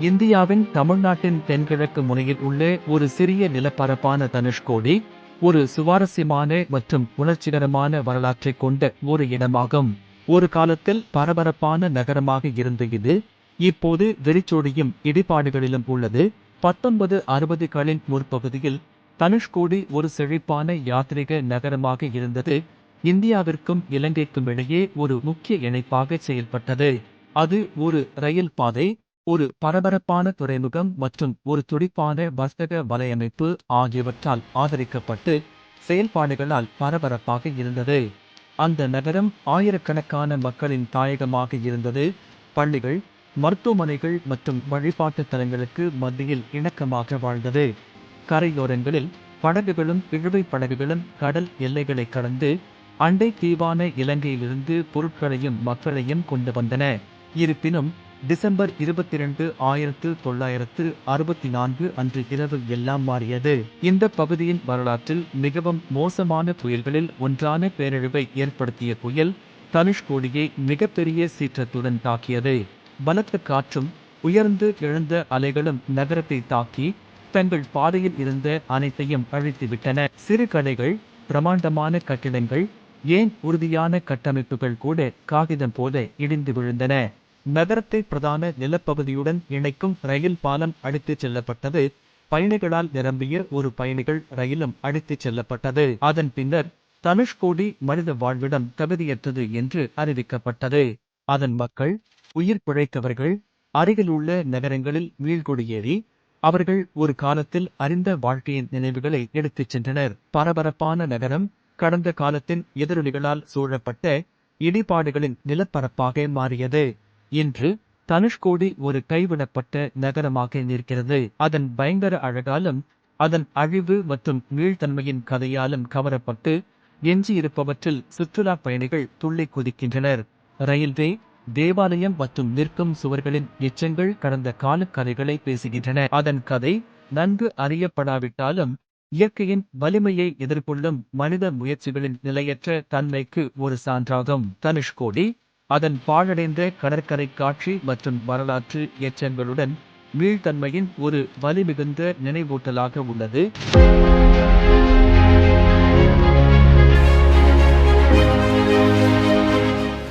இந்தியாவின் தமிழ்நாட்டின் தென்கிழக்கு முனையில் உள்ள ஒரு சிறிய நிலப்பரப்பான தனுஷ்கோடி ஒரு சுவாரஸ்யமான மற்றும் உணர்ச்சிகரமான வரலாற்றை கொண்ட ஒரு இடமாகும். ஒரு காலத்தில் பரபரப்பான நகரமாக இருந்த இது இப்போது வெறிச்சோடியும் இடிபாடுகளிலும் உள்ளது. பத்தொன்பது அறுபதுகளின் முற்பகுதியில் தனுஷ்கோடி ஒரு செழிப்பான யாத்ரீக நகரமாக இருந்தது. இந்தியாவிற்கும் இலங்கைக்கும் இடையே ஒரு முக்கிய இணைப்பாக செயல்பட்டது. அது ஒரு ரயில் பாதை ஒரு பரபரப்பான துறைமுகம் மற்றும் ஒரு துடிப்பான வர்த்தக வலையமைப்பு ஆகியவற்றால் ஆதரிக்கப்பட்டு செயல்பாடுகளால் பரபரப்பாக இருந்தது. அந்த நகரம் ஆயிரக்கணக்கான மக்களின் தாயகமாக இருந்தது. பள்ளிகள் மருத்துவமனைகள் மற்றும் வழிபாட்டு தலங்களுக்கு மத்தியில் இணக்கமாக வாழ்ந்தது. கரையோரங்களில் படகுகளும் இழுவை படகுகளும் கடல் எல்லைகளை கடந்து அண்டை தீவான இலங்கையிலிருந்து பொருட்களையும் மக்களையும் கொண்டு வந்தன. இருப்பினும் டிசம்பர் இருபத்தி ரெண்டு ஆயிரத்து தொள்ளாயிரத்து அறுபத்தி நான்கு அன்று இரவு எல்லாம் மாறியது. இந்த பகுதியின் வரலாற்றில் மிகவும் மோசமான புயல்களில் ஒன்றான பேரழிவை ஏற்படுத்திய புயல் தனுஷ்கோடியை மிகப்பெரிய சீற்றத்துடன் தாக்கியது. பலத்த காற்றும் உயர்ந்து எழுந்த அலைகளும் நகரத்தை தாக்கி தங்கள் பாதையில் இருந்த அனைத்தையும் அழித்துவிட்டன. சிறு கடைகள் பிரமாண்டமான கட்டிடங்கள் ஏன் உறுதியான கட்டமைப்புகள் கூட காகிதம் போல இடிந்து விழுந்தன. நகரத்தை பிரதான நிலப்பகுதியுடன் இணைக்கும் ரயில் பாலம் அடித்துச் செல்லப்பட்டது. பயணிகளால் நிரம்பிய ஒரு பயணிகள் ரயிலும் அடித்துச் செல்லப்பட்டது. அதன் பின்னர் தனுஷ்கோடி மனித வாழ்விடம் தகுதியற்றது என்று அறிவிக்கப்பட்டது. அதன் மக்கள் உயிர் பிழைத்தவர்கள் அருகிலுள்ள நகரங்களில் மீள்குடியேறி அவர்கள் ஒரு காலத்தில் அறிந்த வாழ்க்கையின் நினைவுகளை எடுத்துச் சென்றனர். பரபரப்பான நகரம் கடந்த காலத்தின் எதிரொலிகளால் சூழப்பட்ட இடிபாடுகளின் நிலப்பரப்பாக மாறியது. இன்று தனுஷ்கோடி ஒரு கைவிடப்பட்ட நகரமாக நிற்கிறது. அதன் பயங்கர அழகாலும் அதன் அழிவு மற்றும் மீழ்தன்மையின் கதையாலும் கவரப்பட்டு எஞ்சியிருப்பவற்றில் சுற்றுலா பயணிகள் துள்ளி குதிக்கின்றனர். ரயில்வே தேவாலயம் மற்றும் நிற்கும் சுவர்களின் எச்சங்கள் கடந்த கால கதைகளை பேசுகின்றன. அதன் கதை நன்கு அறியப்படாவிட்டாலும் இயற்கையின் வலிமையை எதிர்கொள்ளும் மனித முயற்சிகளின் நிலையற்ற தன்மைக்கு ஒரு சான்றாகும். தனுஷ்கோடி அதன் பாழடைந்த கடற்கரை காட்சி மற்றும் வரலாற்று எச்சங்களுடன் மீள்தன்மையின் ஒரு வலிமிகுந்த நினைவூட்டலாக உள்ளது.